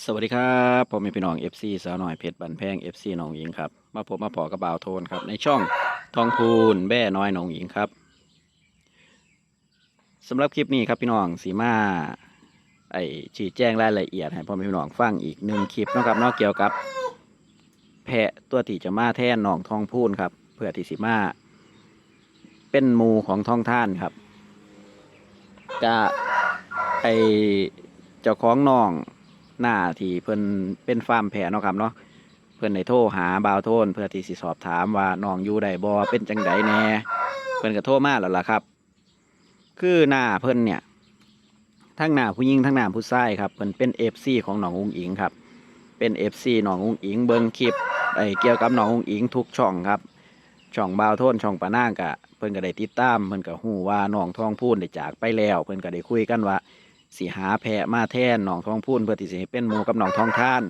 สวัสดีครับผมเป็นพี่น้อง FC สาวหน่อยเพชรบันแพง FC หนองหญิงครับ มาพบมาพอกับบ่าวโทนครับ ในช่องทองพูนแบ่น้อยหนองหญิงครับสำหรับคลิปนี้ครับพี่น้องสีมาไอชี้แจ้งรายละเอียดให้พ่อแม่พี่น้องฟังอีกหนึ่งคลิปนะครับเนอกเกี่ยวกับ แพะตัวที่จะมาแท่นน้องทองพูนครับเพื่อที่สิมาเป็นมูของทองท่านครับกะไอเจ้าของน้อง หน้าที่เพิ่นเป็นฟาร์มแพะเนาะครับเนาะเพิ่นได้โทรหาบ่าวโทนเพื่อที่สิสอบถามว่าน้องอยู่ใดบ่เป็นจังไดแน่เพิ่นก็โทรมาแล้วล่ะครับ คือหน้าเพิ่นเนี่ยทั้งหน้าผู้หญิงทั้งหน้าผู้ชายครับเพิ่นเป็น FC ของน้องอุงอิงครับเป็น FC น้องอุงอิงเบิ่งคลิปไอ้เกี่ยวกับน้องอุงอิงทุกช่องครับช่องบ่าวโทนช่องปานางกะเพิ่นก็ได้ติดตามเพิ่นก็ฮู้ว่าน้องทองพูนได้จากไปแล้ว เพิ่นก็ได้คุยกันว่า สิหาแพะมาแทนหนองทองพูนเพื่อที่สิเป็นหมูกับหนองทองท่าน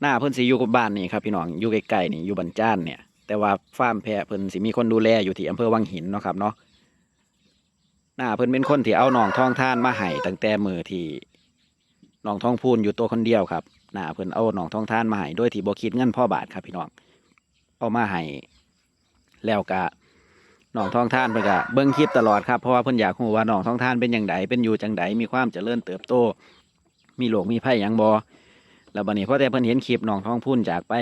หน้าเพิ่นสิอยู่กับบ้านนี่ครับพี่น้องอยู่ใกล้ๆนี่อยู่บันจ้านเนี่ย แต่ว่าฟาร์มแพะเพิ่นสิมีคนดูแลอยู่ที่อำเภอวังหินเนาะครับเนาะหน้าเพิ่นเป็นคนที่เอาหนองทองท่านมาให้ตั้งแต่มือที่หนองทองพูนอยู่ตัวคนเดียวครับหน้าเพิ่นเอาหนองทองท่านมาให้โดยที่บ่คิดเงินพ่อบาทครับพี่น้องเอามาให้แล้วก็ น้องท้องท่านเพิ่นก็เบิ่งคลิปตลอดครับเพราะว่าเพิ่นอยากรู้ว่าน้องท้องท่านเป็นอย่างไดเป็นอยู่จังไดมีความเจริญเติบโต มีโรคมีภัยหยังบ่แล้วบัดนี้พอแต่เพิ่นเห็นคลิปน้องท้องพูนจากไป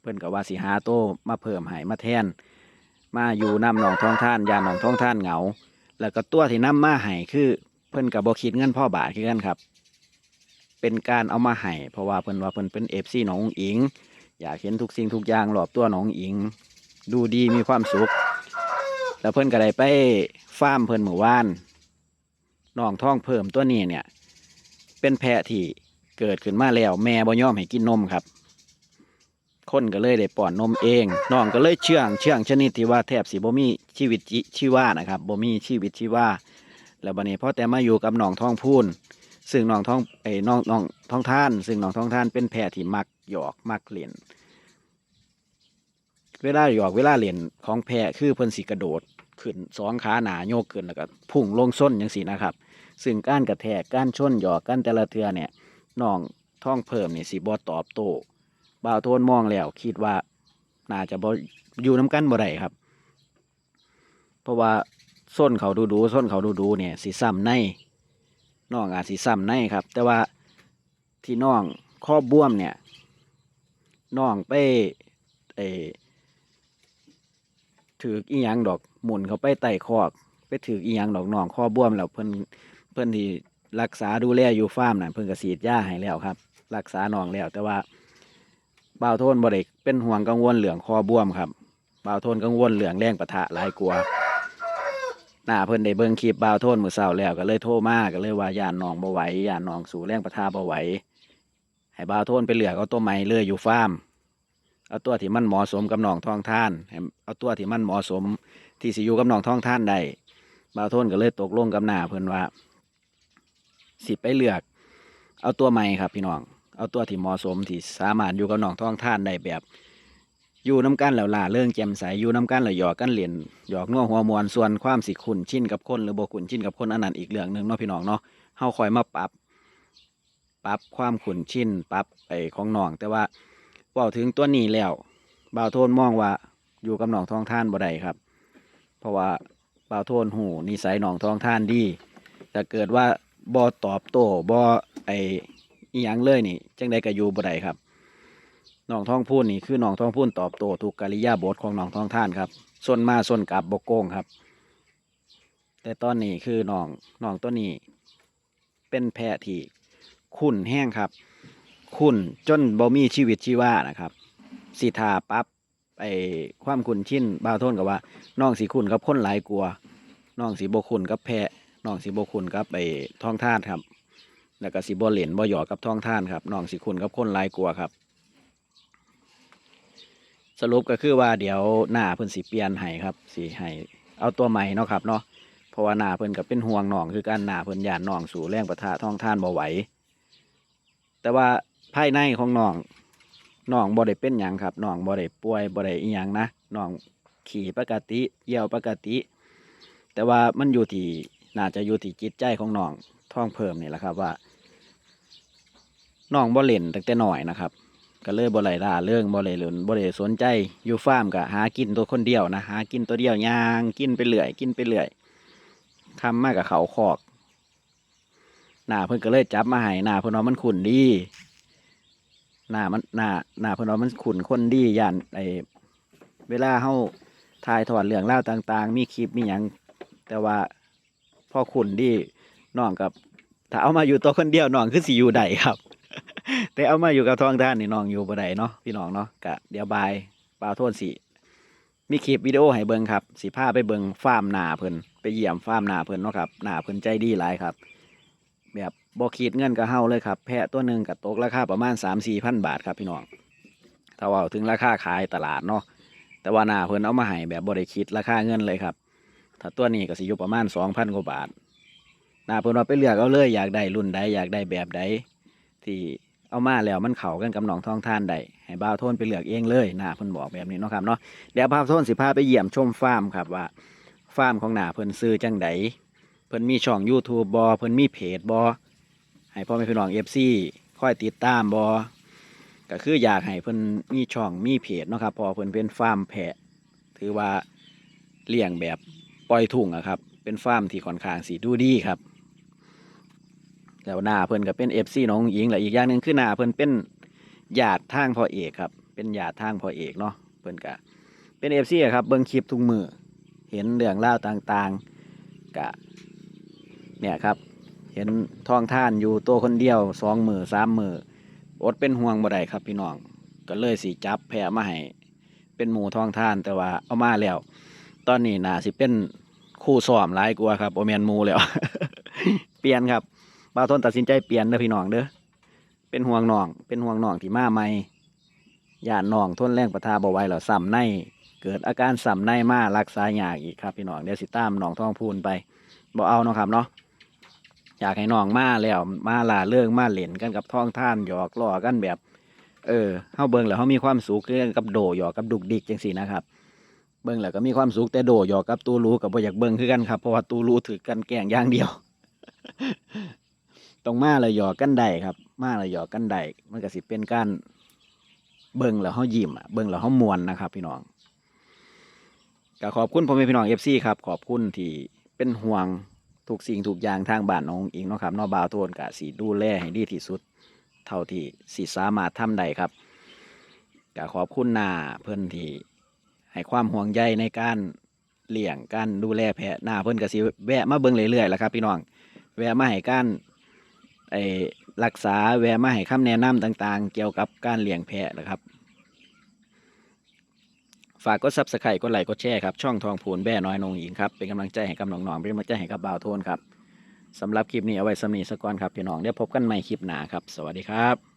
เพิ่นก็ว่าสิหาโตมาเพิ่มให้มาแทน มาอยู่นำน้องท้องท่านยานน้องท้องท่านเหงา แล้วก็ตัวที่นำมาให้คือเพิ่นก็บ่คิดเงินพ่อบาทคือกันครับ เป็นการเอามาให้เพราะว่าเพิ่นว่าเพิ่นเป็น FC น้องอุ๋งอิง อยากเห็นทุกสิ่งทุกอย่างรอบตัวน้องอิง ดูดีมีความสุข แล้วเพิ่นก็ได้ไปฟาร์มเพิ่นหมู่ว่านน้องท้องเพิ่มตัวนี้เนี่ย เป็นแพะที่เกิดขึ้นมาแล้ว แม่บ่ยอมให้กินนมครับ คนก็เลยได้ป้อนนมเองน้องก็เลยเชื่องเชื่องชนิดที่ว่าแทบสิบ่มีชีวิตชีว่านะครับบ่มีชีวิตชีว่าแล้วบัดนี้พอแต่มาอยู่กับน้องท้องพูนซึ่งน้องท้องไอ้น้องน้องท้องท่าน ซึ่งน้องท้องท่านเป็นแพะที่มักหยอกมักเล่น เวลาหยอกเวลาเล่นของแพะคือเพิ่นสิกระโดดขึ้นสองขาหนาโยกขึ้นแล้วก็พุ่งลงส้นอย่างสีนะครับ ซึ่งการกระแทกการชนหยอกกันแต่ละเทือเนี่ยน้องท่องเพิ่มเนี่ยสิบ่ตอบโต้บ่าวโทนมองแล้วคิดว่าน่าจะบ่อยู่น้กันบ่ได้ครับ เพราะว่าส้นเขาดูดูส้นเขาดูดูเนี่ยสิซ้ำในน้องอาจสิซ้ำในครับ แต่ว่าที่น้องข้อบวมเนี่ยน้องไปเอ ถืออีหยังดอกหมุนเขาไปไต่คอก ไปถืออีหยังดอกนองข้อบวมแล้วเพิ่นเพิ่นที่รักษาดูแลอยู่ฟาร์มน่ะเพิ่นก็ฉีดยาให้แล้วครับ รักษานองแล้ว แต่ว่าบ่าวโทนบ่ได้เป็นห่วงกังวลเหลืองคอบวมครับบ่าวโทนกังวลเหลืองแรงปะทะหลายกลัวหน้าเพิ่นได้เบิ่งคลิปบ่าวโทนมื้อเช้าแล้วก็เลยโทรมาก็เลยว่าย่านนองบ่ไหวย่านนองสู่แรงปะทะบ่ไหวให้บ่าวโทนไปเลือกเอาตัวใหม่เลื่อยอยู่ฟาร์ม เอาตัวที่มันเหมาะสมกับน้องทองท่าน เอาตัวที่มันเหมาะสม ที่สิอยู่กับน้องทองท่านได้บ่าวโทนก็เลยตกลงกับหน้าเพิ่อนว่า สิไปเลือก เอาตัวใหม่ครับพี่น้อง เอาตัวที่เหมาะสมที่สามารถอยู่กับน้องทองท่านได้แบบอยู่น้ำกันแล้วล่าเรื่องแจ่มใสอยู่น้ำกันแล้วหยอกกันเหรียญหยอกนัวหัวมวนส่วนความสิคุ้นชินกับคนหรือโบ่คุ้นชินกับคนอันนั้นอีกเรื่องหนึ่งเนาะพี่น้องเนาะเฮาคอยมาปรับ ปรับความขุนชินปรับไอ้ของน้องแต่ว่า ว่าถึงตัวนี้แล้วบ่าวโทนมองว่าอยู่กับน้องทองท่านบ่ได้ครับ เพราะว่าบ่าวโทนหูนิสัยนองทองท่านดีแต่เกิดว่าบ่ตอบโต้บ่ไออีหยังเลยนี่จังใดก็อยู่บ่ได้ครับนองทองพูนนี่คือนองทองพูนตอบโต้ทุกกริยาบทของนองทองท่านครับส่วนมาส่วนกลับบกโกงครับ แต่ตอนนี้คือนองนองตัวนี้ เป็นแพะที่ขุ่นแห้งครับ ขุ่นจนบ่มีชีวิตชีวานะครับสีทาปั๊บไอความขุ่นชินบ่าวทนกับว่าน้องสีขุ่นกับคนหลายกลัวน้องสีบขุ่นกับแพะน้องสีบขุ่นกับไอท้องท่านครับ แล้วก็สีบ่เหรียญบ่หยอกกับท้องท่านครับน้องสีขุ่นกับคนหลายกลัวครับ สรุปก็คือว่าเดี๋ยวหน้าเพิ่นสีเปลี่ยนให้ครับสีให้เอาตัวใหม่เนาะครับเนาะเพราะว่าหน้าเพิ่นก็เป็นห่วงน้องคือการหน้าเพิ่นยานน้องสู่แรงประทะท้องท่านบ่ไหวแต่ว่า ภายในของน้องน้องบ่ได้เป็นหยังครับน้องบ่ได้ป่วยบ่ได้อีหยังนะน้องขี่ปกติเยี่ยวปกติ แต่ว่ามันอยู่ที่น่าจะอยู่ที่จิตใจของน้องท้องเพิ่มนี่แหละครับว่าน้องบ่เล่นตั้งแต่น้อยนะครับก็เลยบ่ไหลล่าเรื่องบ่ไหลเล่นบ่ได้สนใจอยู่ฟาร์มก็หากินตัวคนเดียวนะหากินตัวเดียวย่างกินไปเรื่อยกินไปเรื่อยทำมากับเขาคอกหน้าเพิ่นก็เลยจับมาให้หน้าเพิ่นว่ามันขุนดี หน้ามันหน้าหน้าเพิ่นว่ามันขุนคนดีย่านไอเวลาเฮาถ่ายทอดเรื่องราวต่าง ๆ มีคลิปมีหยังแต่ว่าพ่อขุนดีน้องกับถ้าเอามาอยู่ตัวคนเดียวน้องคือสิอยู่ได้ครับ แต่เอามาอยู่กับทองท่านนี่น้องอยู่บ่ได้เนาะพี่น้องเนาะกะเดี๋ยวบายปลาโทนสิมีคลิปวิดีโอให้เบิ่งครับสิพาไปเบิ่งฟาร์มนาเพิ่นไปเยี่ยมฟาร์มนาเพิ่นเนาะครับนาเพิ่นใจดีหลายครับ แบบบ่คิดเงินกับเฮาเลยครับ แพะตัวหนึ่งก็ตกราคาประมาณ3 4พันบาทครับพี่น้องถ้าเว่าถึงราคาขายตลาดเนาะแต่ว่าหนาเพิ่นเอามาให้แบบบ่ได้คิดราคาเงินเลยครับ ถ้าตัวนี้ก็สิอยู่ประมาณ2,000กว่าบาทหนาเพิ่นว่าไปเลือกเอาเลยอยากได้รุ่นใดอยากได้แบบใดที่เอามาแล้วมันเข้ากันกับหนองทองท่านได้ให้บ่าวโทนไปเลือกเองเลยหน้าเพิ่นบอกแบบนี้เนาะครับเนาะเดี๋ยวบ่าวโทนสิพาไปเยี่ยมชมฟาร์มครับว่าฟาร์มของหน้าเพิ่นซื้อจังได เพิ่นมีช่อง YouTube บ่เพิ่นมีเพจบ่ให้พ่อแม่พี่น้อง FC คอยติดตามบ่ก็คืออยากให้เพิ่นมีช่องมีเพจเนาะครับพอเพิ่นเป็นฟาร์มแพะ ถือว่าเลี้ยงแบบปล่อยทุ่งอะครับ เป็นฟาร์มที่ค่อนข้างสีดูดีครับแล้วหน้าเพิ่นก็เป็นเอฟซีน้องหญิงแหละอีกอย่างหนึ่งคือหน้าเพิ่นเป็นญาติทางพ่อเอกครับ เป็นญาติทางพ่อเอกเนาะเพิ่นก็เป็นเอฟซีครับเบิ่งคลิปทุกมือเห็นเรื่องราต่างๆกะ เนี่ยครับ เห็นท้องท่านอยู่ตัวคนเดียวสองมือสามมืออดเป็นห่วงบ่ได้ครับพี่น้อง ก็เลยสิจับแพะมาให้เป็นหมูท้องท่านแต่ว่าเอามาแล้ว ตอนนี้น่าสิเป็นคู่ซ้อมหลายกว่าครับโอแมนหมูแล้ว เปลี่ยนครับบ่าวทนตัดสินใจเปลี่ยนเด้อพี่น้องเด้อเป็นห่วงน้อง เป็นห่วงน้องที่มาใหม่ย่านน้องทนแรงประทาบ่ไหวแล้วซ้ำในเกิดอาการซ้ำในมารักษายากอีกครับพี่น้องเดี๋ยวสิตามน้องท้องพูนไปบ่เอาเนาะครับเนาะ อยากให้น้องมาแล้วมาลาเรื่องมาเล่นกันกับท้องท่านหยอกล้อกันแบบ เออเฮาเบิ่งแล้วเฮามีความสุขคือกันกับโดหยอกกับดุกดิกจังซี่นะครับ เบิ่งแล้วก็มีความสุขแต่โดหยอกกับตูรู้กับบ่อยากเบิ่งคือกันครับเพราะว่าตูรู้ถือกันแกล้งอย่างเดียวต้องมาเลยหยอกกันได้ครับ มาเลยหยอกกันได้มันก็สิเป็นการเบิ่งแล้วเฮายิ้มอะเบิ่งแล้วเฮามวนนะครับ พี่น้องก็ขอบคุณพ่อแม่พี่น้อง FC ครับ ขอบคุณที่เป็นห่วง ทุกสิ่งทุกอย่างทางบ้านน้องอิงเนาะครับนอบาวโทนกะสีดูแลให้ดีที่สุด เท่าที่สิสามารถทำได้ครับก็ขอบคุณหน้าเพิ่อนที่ให้ความห่วงใยในการเลี้ยงการดูแลแพะหน้าเพิ่อนก็สิแวะมาเบิ่งเรื่อยๆแหละครับพี่น้องแวะมาให้การไอรักษาแวะมาให้คำแนะนำต่าง ๆ เกี่ยวกับการเลี้ยงแพะนะครับ ฝากกดซับสไครต์กดไลค์กดแชร์ครับช่องทองพูนแบ่น้อยนงหญิงครับเป็นกำลังใจให้กับน้องๆเป็นกำลังใจให้กับบ่าวโทนครับสำหรับคลิปนี้เอาไว้สำนีสกก่อนครับพี่น้องเดี๋ยวพบกันใหม่คลิปหน้าครับ สวัสดีครับ